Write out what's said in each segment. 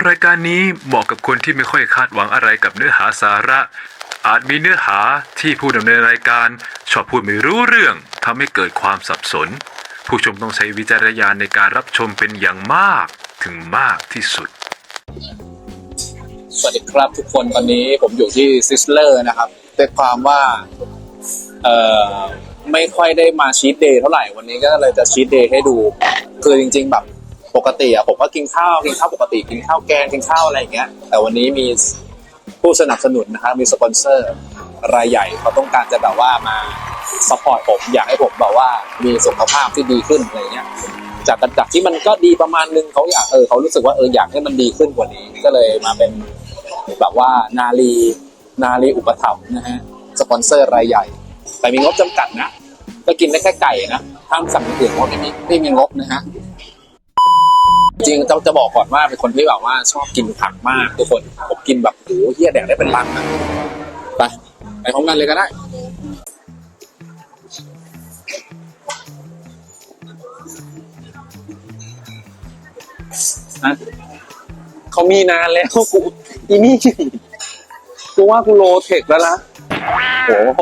รายการนี้เหมาะกับคนที่ไม่ค่อยคาดหวังอะไรกับเนื้อหาสาระ อาจมีเนื้อหาที่ผู้ดำเนินรายการ ชอบพูดไม่รู้เรื่องทำให้เกิดความสับสน ผู้ชมต้องใช้วิจารณญาณในการรับชมเป็นอย่างมากถึงมากที่สุด สวัสดีครับทุกคนตอนนี้ผมอยู่ที่ซิสเลอร์นะครับด้วยความว่าเอ่อไม่ค่อยได้มาชีตเดย์เท่าไหร่วันนี้ก็เลยจะชีตเดย์ให้ดู คือจริง ๆ แบบ ปกติอะผมก็กินข้าวกินข้าวปกติกินข้าวแกงกินข้าวอะไรอย่างเงี้ย แต่วันนี้มีผู้สนับสนุนนะครับมีสปอนเซอร์รายใหญ่เขาต้องการจะแบบว่ามาซัพพอร์ตผมอยากให้ผมแบบว่ามีสุขภาพที่ดีขึ้นอะไรเงี้ยจากจากที่มันก็ดีประมาณนึงเขาอยากเออเขารู้สึกว่าเอออยากให้มันดีขึ้นกว่านี้ก็เลยมาเป็นแบบว่านาลีนาลีอุปถัมภ์นะฮะสปอนเซอร์รายใหญ่ แต่มีงบจำกัดนะก็กินได้แค่ไก่นะห้ามสั่งอย่างอื่นเพราะไม่มีไม่มีงบนะฮะ จริงๆจะจะบอกก่อนว่าเป็นคนที่แบบว่าชอบกินผักมากทุกคนผมกินแบบโอ้โหเฮียแดกได้เป็นลังนะไปไปพร้อมกันเลยก็ได้นะเขามีนานแล้วกูอีนี่กูว่ากูโลเทคแล้วนะโอ้โห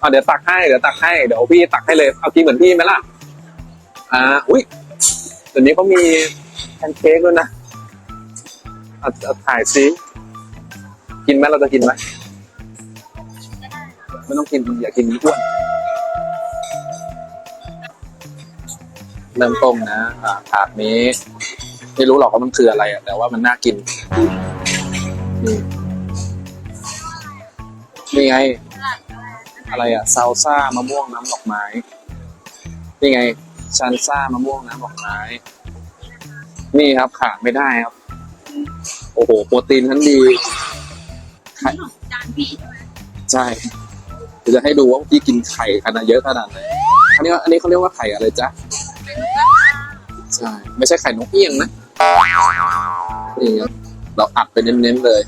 อะเดี๋ยวตักให้เดี๋ยวตักให้เดี๋ยวพี่ตักให้เลยเอากินเหมือนพี่ไหมล่ะอ่าอุ้ย ดี๋ยวนี้เขามีแพนเค้กด้วยนะเอาเอาถ่ายซิกินไหมเราจะกินไหมไม่ต้องกินอย่ากินอ้วนเริ่มต้มนะอ่าถาดนี้ ไม่รู้หรอกว่ามันคืออะไรอะแต่ว่ามันน่ากินนี่นี่ไง อะไรอะซาลซ่ามะม่วงน้ำดอกไม้ นี่ไง ชันซ่ามะม่วงน้ำดอกไม้นี่ครับขาดไม่ได้ครับ โอ้โห โปรตีนทั้นดีไข่จานพี่ใช่ไหมใช่เดี๋ยวจะให้ดูว่าพี่กินไข่ขนาดเยอะขนาดไหนอันนี้อันนี้เขาเรียกว่าไข่อะไรจ๊ะเป็นก็ใช่ไม่ใช่ไข่นกเอี้ยงนะนี่ครับเราอัดไปเน้นๆเลย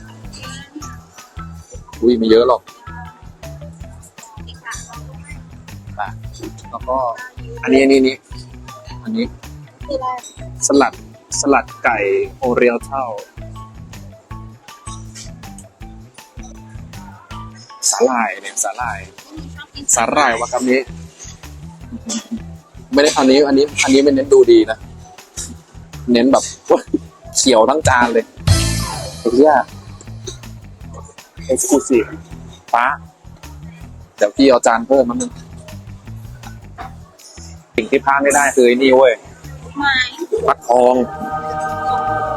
อุ้ยไม่เยอะหรอกอะแล้วก็อันนี้อันนี้นี่ อันนี้คืออะไรสลัดสลัดไก่โอเรียลเท่าสาหร่ายเนี่ยสาหร่ายสาหร่ายวากามิไม่ได้อันนี้ อันนี้ อันนี้ไม่เน้นดูดีนะ เน้นแบบเขียวทั้งจานเลยไอ้เหี้ยเอ็กซ์คลูซีฟฟ้าเดี๋ยวพี่เอาจานเพิ่มมันนึง สิ่งที่พลาดไม่ได้คือไอ้นี่เว้ยไม้ฟักทอง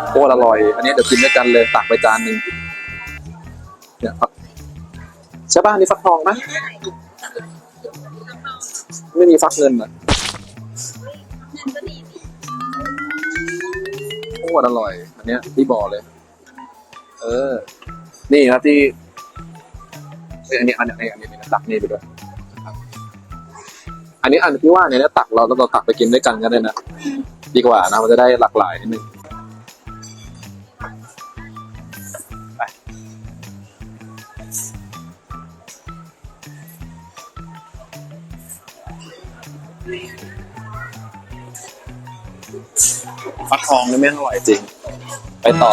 โคตรอร่อย อันนี้เดี๋ยวกินด้วยกันเลยตักไปจานหนึ่งเนี่ยฟักใช่ป่ะนี่ฟักทองนะไม่มีฟักเงินอะเงินก็ดีดีโคตรอร่อย อันเนี้ยที่บอกเลย เออ นี่ครับที่เอ้ยอันนี้อันนี้อันนี้อันนี้ตักนี่ไปด้วยครับ อันนี้อันที่ว่าเนี่ยตักเราเราตักไปกินด้วยกันก็ได้นะดีกว่านะมันจะได้หลากหลายนิดนึงไปฟักทองนี่แม่งอร่อยจริง ไปต่อ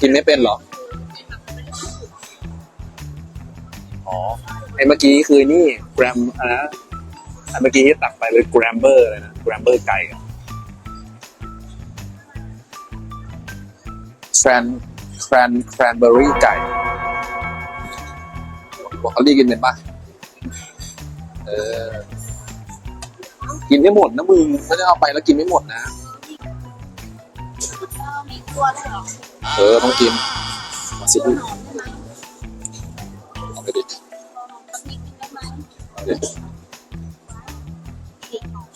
กินไม่เป็นเหรอ อ๋อ ไอ้เมื่อกี้คือนี่แกรมอะนะไอ้เมื่อกี้ที่ตักไปเป็นแกรมเบอร์เลยนะแกรมเบอร์ไก่แครนแครนแครนเบอร์รี่ไก่บอกเขาเรีกินเป็นปะเออ กินให้หมดนะมึงไม่ได้เอาไปแล้วกินไม่หมดนะ มีตัวด้วยเหรอ เออต้องกินมาสิหอมใช่ไหมเอาไปดิหอมก็มีกินได้ไหมเอาดิพริกหอม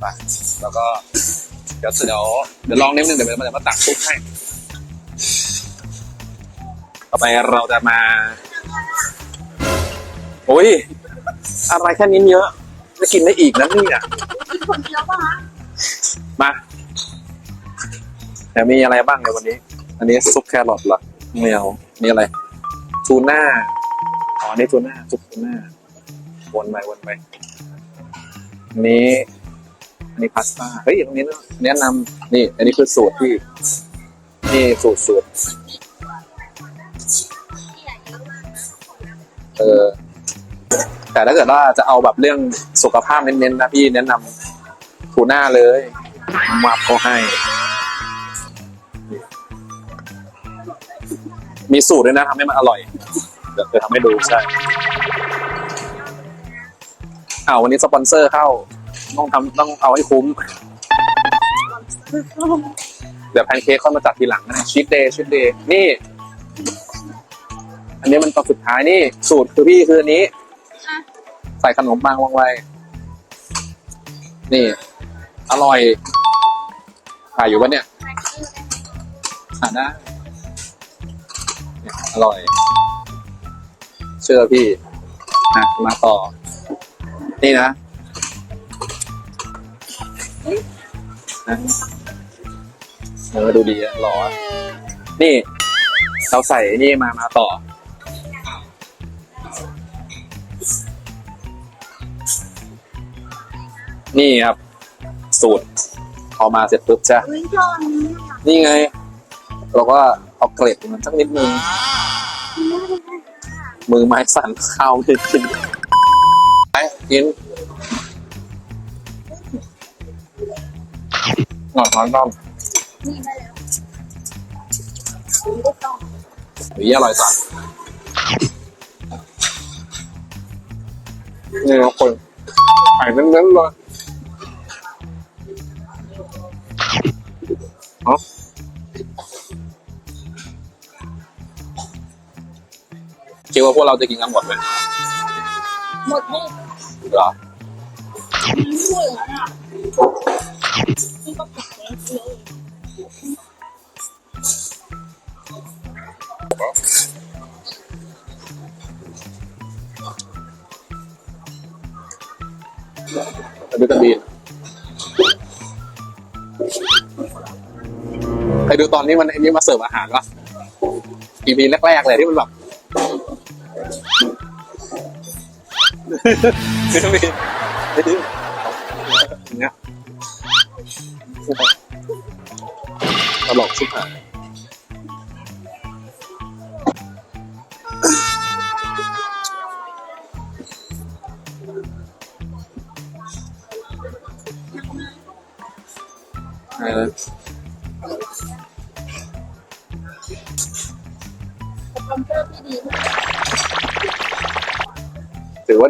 ไปแล้วก็เดี๋ยวเดี๋ยวเดี๋ยวลองนิดนึงเดี๋ยวมันจะมาตักซุปให้ ต่อไปเราจะมา โอ้ย อะไรแค่นี้เยอะจะกินได้อีกนะนี่อะกินคนเดียวป่ะฮะมาไหน แต่มีอะไรบ้างในวันนี้ อันนี้ซุปแครอทเหรอไม่เอานี่อะไรทูน่าอ๋อันนี่ทูน่าซุปทูน่าวนไปวนไปอันนี้ อันนี้พาสต้าเฮ้ยตรงนี้แนะนำนี่ อันนี้คือสูตรที่นี่สูตรสูตรเออแต่ถ้าเกิดว่าจะเอาแบบเรื่องสุขภาพเน้นๆนะพี่แนะนำทูน่าเลยมาเขาให้ มีสูตรด้วยนะทำให้มันอร่อย เดี๋ยวจะทำให้ดูใช่อ้าววันนี้สปอนเซอร์เข้า ต้องทำต้องเอาให้คุ้ม เดี๋ยวแพนเค้กค่อยมาจัดทีหลังนะชีตเดย์ชีตเดย์นี่ อันนี้มันตอนสุดท้ายนี่ สูตรคือพี่คืออันนี้ อะ ใส่ขนมปังลงไปนี่ อร่อยถ่ายอยู่ปะเนี่ยแม็กซ์อ่านได้เนี่ย อร่อย เชื่อพี่อะมาต่อ นี่นะนะเออดูดีอะหล่ออะนี่ เราใส่นี่มามาต่อ นี่ครับ สูตรพอมาเสร็จปุ๊บจะอุ้ยจอนนี่อะนี่ไงเราก็ เอาเกล็ดมันสักนิดนึงมือไม้สั่นข้าวไม่ขึ้นไปกินหน่อยน้อยต้อมนี่ได้แล้วองหรืออร่อยสัสนี่นะคนไข่เน้นๆเลยเอา คิดว่าพวกเราจะกินกันหมดไหมหมดนี่เหรอไม่พูดแล้วอะนี่ก็ผิดเลยสิวิตามินใครดูตอนนี้มันไอ้นี่มาเสิร์ฟอาหารวะ EP แรกๆเลยที่มันแบบ วิตามินอย่างเงี้ยตลกสุดหาย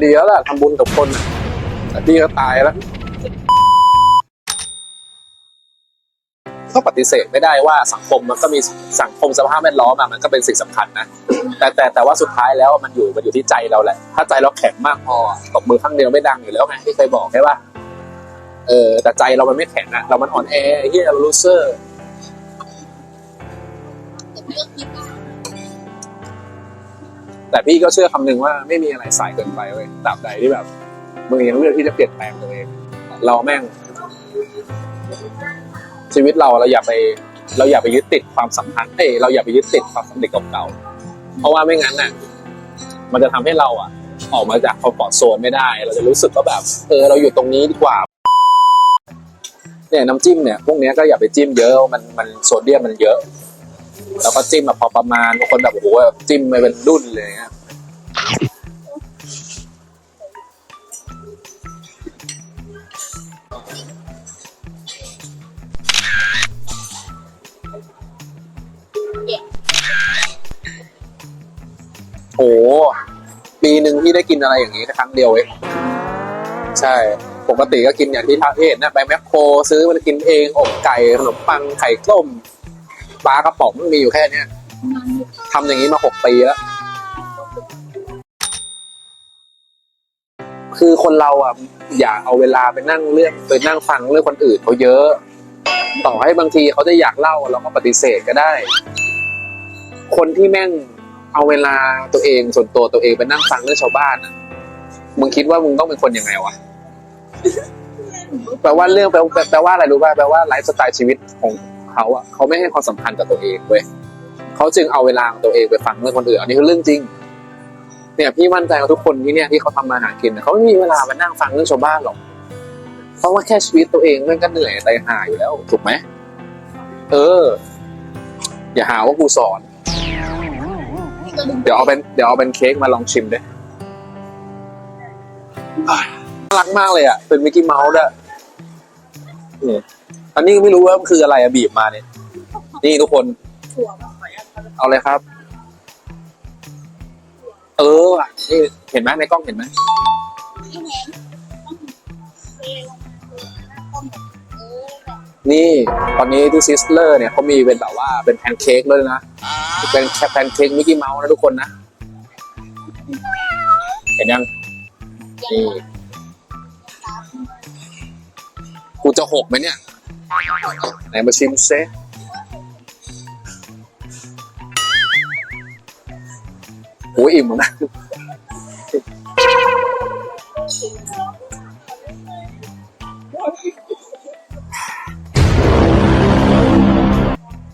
ดีแล้วล่ะทำบุญกับคนแต่พี่ก็ตายแล้วก็ปฏิเสธไม่ได้ว่าสังคมมันก็มีสังคมสภาพแวดล้อมอะมันก็เป็นสิ่งสำคัญนะแต่แต่แต่ว่าสุดท้ายแล้วมันอยู่มันอยู่ที่ใจเราแหละ ถ้าใจเราแข็งมากพอตบมือข้างเดียวไม่ดังอยู่แล้วไงที่เคยบอกใช่ป่ะเออแต่ใจเรามันไม่แข็งอะเรามันอ่อนแอเฮียเราลูเซอร์ แต่พี่ก็เชื่อคำหนึ่งว่าไม่มีอะไรสายเกินไปเว้ยตราบใดที่แบบมึงยังเลือกที่จะเปลี่ยนแปลงตัวเอง เราแม่ง ชีวิตเราเราอย่าไป เราอย่าไปยึดติดความสัมพันธ์เอ้ยเราอย่าไปยึดติดความสำเร็จเก่าๆเพราะว่าไม่งั้นน่ะ มันจะทำให้เราอะ ออกมาจากคอมฟอร์ทโซนไม่ได้ เราจะรู้สึกว่าแบบเออเราอยู่ตรงนี้ดีกว่าเนี่ยน้ำจิ้มเนี่ยพวกนี้ก็อย่าไปจิ้มเยอะมันมันโซเดียมมันเยอะ แล้วก็จิ้มแบบพอประมาณบางคนแบบโอ้โหแบบจิ้มไปเป็นรุ่นเลยเงี้ยโอ้โหปีหนึ่งที่ได้กินอะไรอย่างนี้แค่ครั้งเดียวเองใช่ ปกติก็กินอย่างที่ท่าเห็นนะไปแมคโครซื้อมากินเองอกไก่ขนมปังไข่ต้ม ปลากระป๋องมันมีอยู่แค่เนี้ยทำอย่างนี้มาหกปีแล้ว คือคนเราอะ อย่าเอาเวลาไปนั่งเรื่องไปนั่งฟังเรื่องคนอื่นเขาเยอะ ต่อให้บางทีเขาจะอยากเล่าเราก็ปฏิเสธก็ได้ คนที่แม่งเอาเวลาตัวเองส่วนตัวตัวเองไปนั่งฟังเรื่องชาวบ้านอะมึงคิดว่ามึงต้องเป็นคนยังไงวะแปลว่าเรื่องแปลว่าอะไรรู้ป่ะแปลว่าไลฟ์สไตล์ชีวิตของ เขาอะเขาไม่ให้ความสำคัญกับตัวเองเว้ยเขาจึงเอาเวลาของตัวเองไปฟังเรื่องคนอื่นอันนี้คือเรื่องจริง เนี่ยพี่มั่นใจว่าทุกคนที่เนี่ยที่เขาทำมาหากินเขาไม่มีเวลามานั่งฟังเรื่องชาวบ้านหรอกเพราะว่าแค่ชีวิตตัวเองมันก็เหนื่อยตายห่าอยู่แล้วถูกไหมเออ อย่าหาว่ากูสอน เดี๋ยวเอาเป็นเดี๋ยวเอาเป็นเค้กมาลองชิมด้วยอะน่ารักมากเลยอะ เป็นมิกกี้เมาส์ด้วยนี่ อันนี้ก็ไม่รู้ว่ามันคืออะไรอะบีบมาเนี่ย นี่ทุกคน ถั่วมาขอยอันเอาเลยครับ เออว่ะนี่เห็นไหมในกล้องเห็นไหมที่แหนมต้องเทลงมาต้มเออแบบนี่ตอนนี้ที่ซิสเลอร์เนี่ยเขามีเป็นแบบว่าเป็นแพนเค้กเลยนะ เป็นแพนเค้กมิกกี้เมาส์นะทุกคนนะ เห็นยังนี่กูจะหกไหมเนี่ย ไหนมาชิมเซโอ้ยอิ่มหมดนะ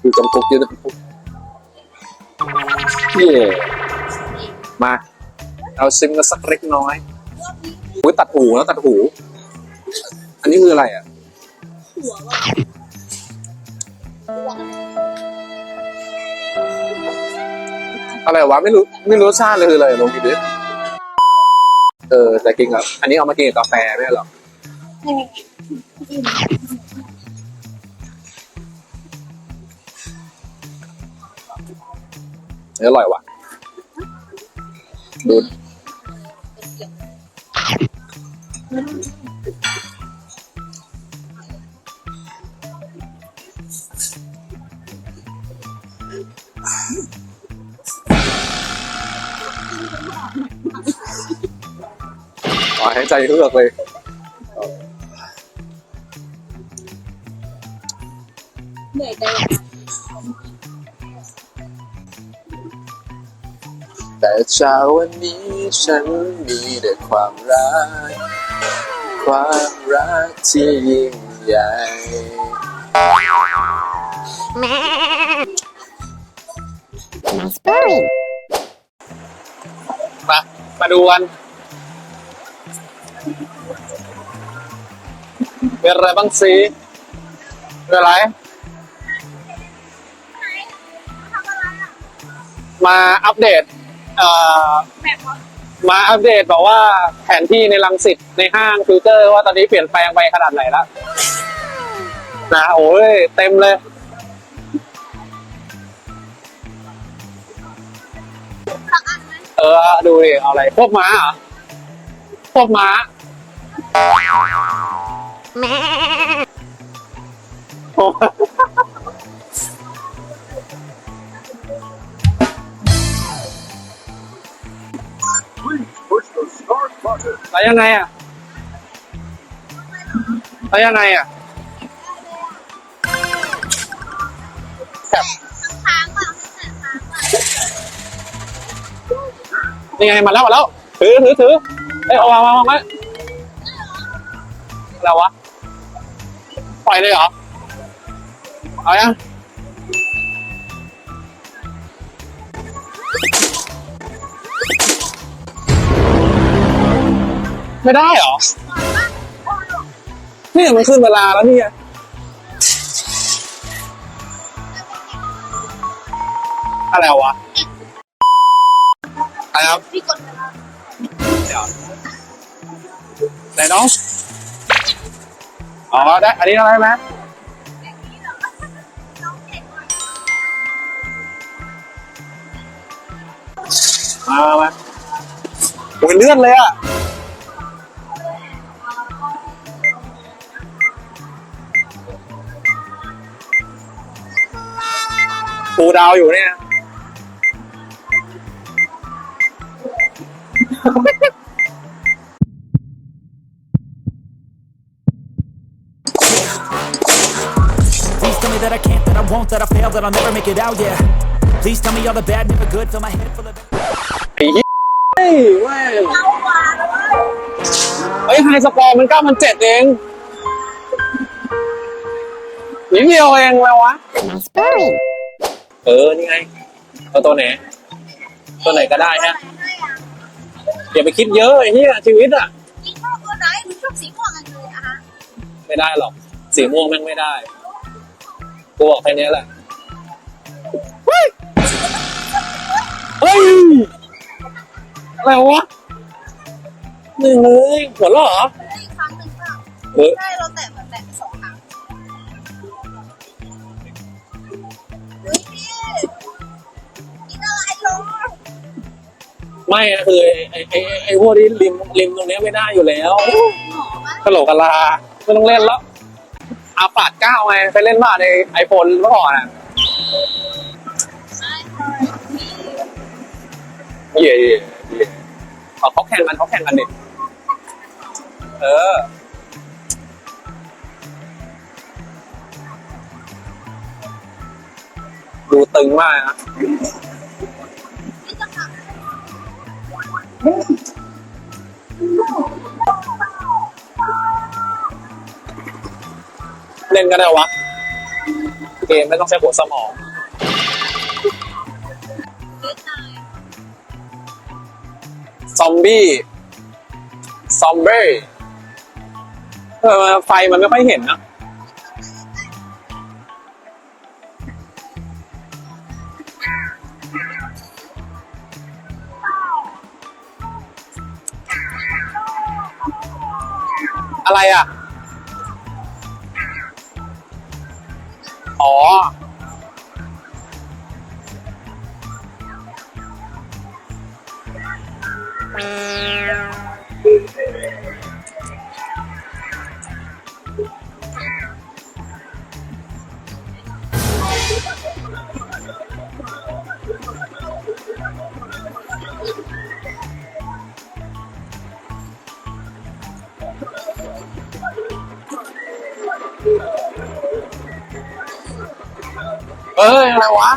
ดูจำกุกเยอะนะปุ๊กเย่มา เอาซิมกันสักเล็กน้อยอุ้ยตัดหูแล้วตัดหู อันนี้คืออะไรอะัวว่าอะไรวะไม่รู้ไม่รู้ชาติเลยคืออะไรลองกินดิเออแต่กินกับอันนี้เอามากินกับกาแฟไม่ใช่หรอเอออร่อยว่ะดู อ๋อให้ใจเฮือกเลย เหนื่อยใจแต่เช้าวันนี้ฉันมีแต่ความรัก ความรักที่ยิ่งใหญ่ Nice bird. มา มาดูกัน เป็นอะไรบ้างสิเป็นอะไร มาอัปเดตเอ่อมาอัปเดตบอกว่าแผนที่ในลังสิตในห้างฟิลเตอร์ว่าตอนนี้เปลี่ยนแปลงไปขนาดไหนแล้วนะโอ้ยเต็มเลย เออ ดูดิ เอาอะไร พวกม้าเหรอ พวกม้า โอ้แล้วยังไงอะแล้วยังไงอะนี่ไงมาแล้วมาแล้วถือถือถือเอ้ยเอาวางวางวางไว้ อะไรวะ ปล่อยเลยเหรอ เอายังไม่ได้เหรอ นี่มันขึ้นเวลาแล้วนี่ไงอะไรวะอะไรครับพี่กดไปแล้วเดี๋ยวไหนน้อง อ๋อได้ อันนี้ได้ไหมมามามาโอ้ยเลื่อนเลยอะปูดาวอยู่เนี่ย that I fail, that I'll never make it out, yeah. Please tell me all the bad, never good, fill my head full of. ไอ้เหี้ยเฮ้ยแม่งเอาวางแล้วว่าเฮ้ยไฮสกอร์มันเก้าพันเจ็ดเองนิดเดียวเองแล้ววะ Nice bird. เออ นี่ไงเอาตัวไหน ตัวไหนก็ได้ฮะอย่าไปคิดเยอะไอ้เหี้ยชีวิตอะยิ่งชอบตัวไหนหนูชอบสีม่วงกันเลยอะฮะไม่ได้หรอก สีม่วงแม่งไม่ได้ กูบอกแค่นี้แหละ เฮ้ยเฮ้ยอะไรวะหนึ่งเลยหัวเราะเหรอได้อีกครั้งหนึ่งค่ะเออใช่เราแตะเหมือนแตะสองครั้งเฮ้ยพี่กินอะไรหรอไม่นะคือไอ้ไอ้ไอ้ไอ้พวกที่ริมริมตรงเนี้ยไม่ได้อยู่แล้วหมอวะกะโหลกกะลาไม่ต้องเล่นแล้วอาปาดเก้าไงไปเล่นบ้าในไอโฟนเมื่อก่อนอะ เย่เย่เย่เอาเขาแข่งกันเขาแข่งกันดิเออ ดูตึงมากนะนี่จะขับเล่นก็ได้วะ เกมไม่ต้องใช้หัวสมอง ซอมบี้ ซอมเบ้เออไฟมันไม่ค่อยเห็นนะอะไรอะ เอ้ย อะไรวะ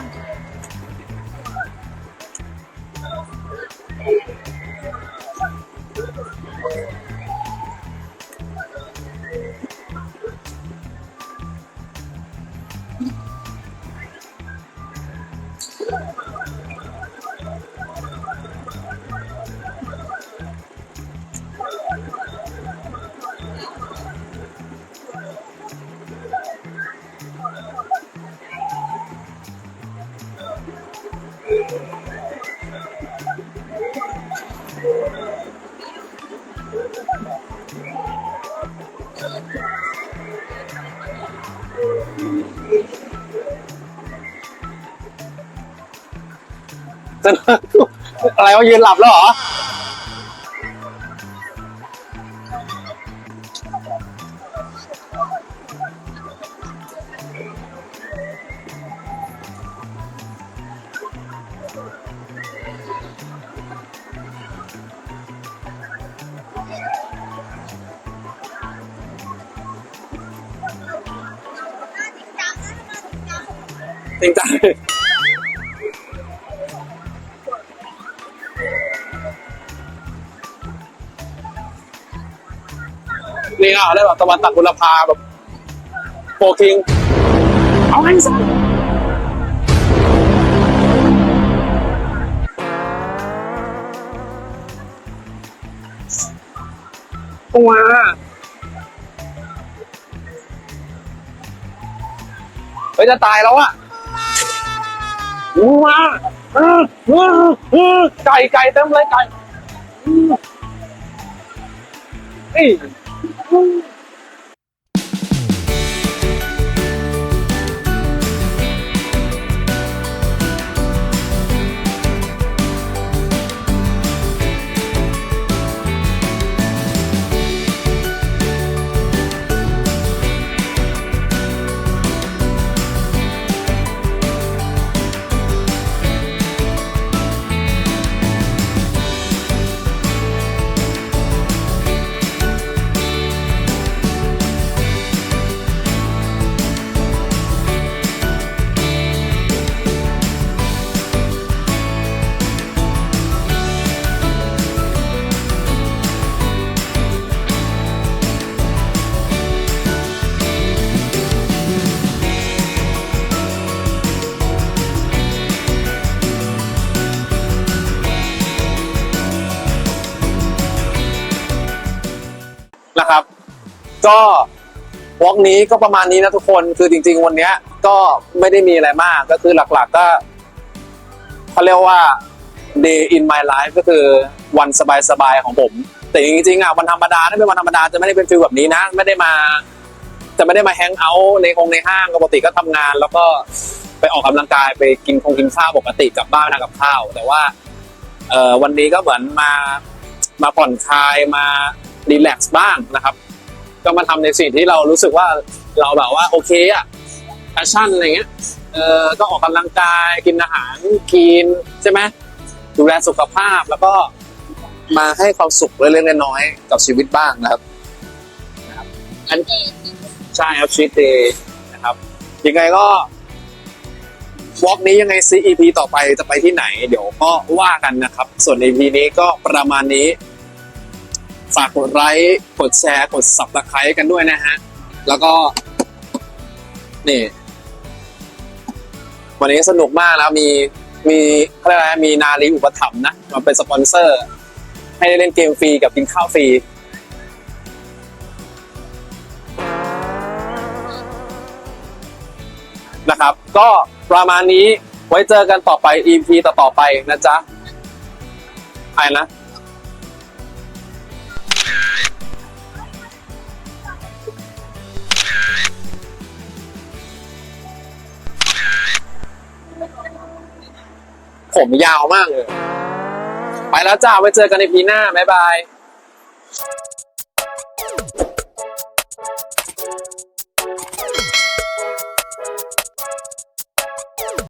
อะไรวะยืนหลับแล้วเหรอ นี่อะได้แบบตะวันตักบุรพาแบบโฟคิงเอาให้สักตัวเฮ้ยจะตายแล้วอะว้าไก่ไก่เต็มเลยไก่อื ก็วอล์กนี้ก็ประมาณนี้นะทุกคนคือจริง ๆ วันเนี้ยก็ไม่ได้มีอะไรมากก็คือหลักๆก็เขาเรียกว่า day in my life ก็คือวันสบายๆของผม แต่จริงๆอะวันธรรมดาถ้าเป็นวันธรรมดาจะไม่ได้เป็นฟิลแบบนี้นะ ไม่ได้มาจะไม่ได้มาแฮงเอาท์ในคงในห้างปกติก็ทำงาน แล้วก็ไปออกกำลังกายไปกินคงกินข้าวปกติกลับบ้านทานกับข้าว แต่ว่าเอ่อวันนี้ก็เหมือนมามาผ่อนคลายมารีแลกซ์บ้างนะครับ ก็มาทำในสิ่งที่เรารู้สึกว่าเราแบบว่าโอเคอะแพชชั่นอะไรเงี้ยเออก็ออกกำลังกายกินอาหารกินใช่ไหมดูแลสุขภาพแล้วก็มาให้ความสุขเล็กๆน้อยๆกับชีวิตบ้างนะครับอันใช่ครับชีวิตเดย์นะครับยังไงก็วอล์กนี้ยังไงซี EP ต่อไปจะไปที่ไหน เดี๋ยวก็ว่ากันนะครับ ส่วน EP นี้ก็ประมาณนี้ ฝากกดไลค์กดแชร์กด subscribe กันด้วยนะฮะ แล้วก็ นี่ วันนี้สนุกมากแล้วมีมีอะไรนะมีนาลีอุปถัมภ์นะมาเป็นสปอนเซอร์ ให้ได้เล่นเกมฟรีกับกินข้าวฟรีนะครับ ก็ประมาณนี้ไว้เจอกันต่อไป EP ต่อๆไปนะจ๊ะไปนะ ผมยาวมากเลย ไปแล้วจ้าไว้เจอกันในพีหน้า บ๊ายบาย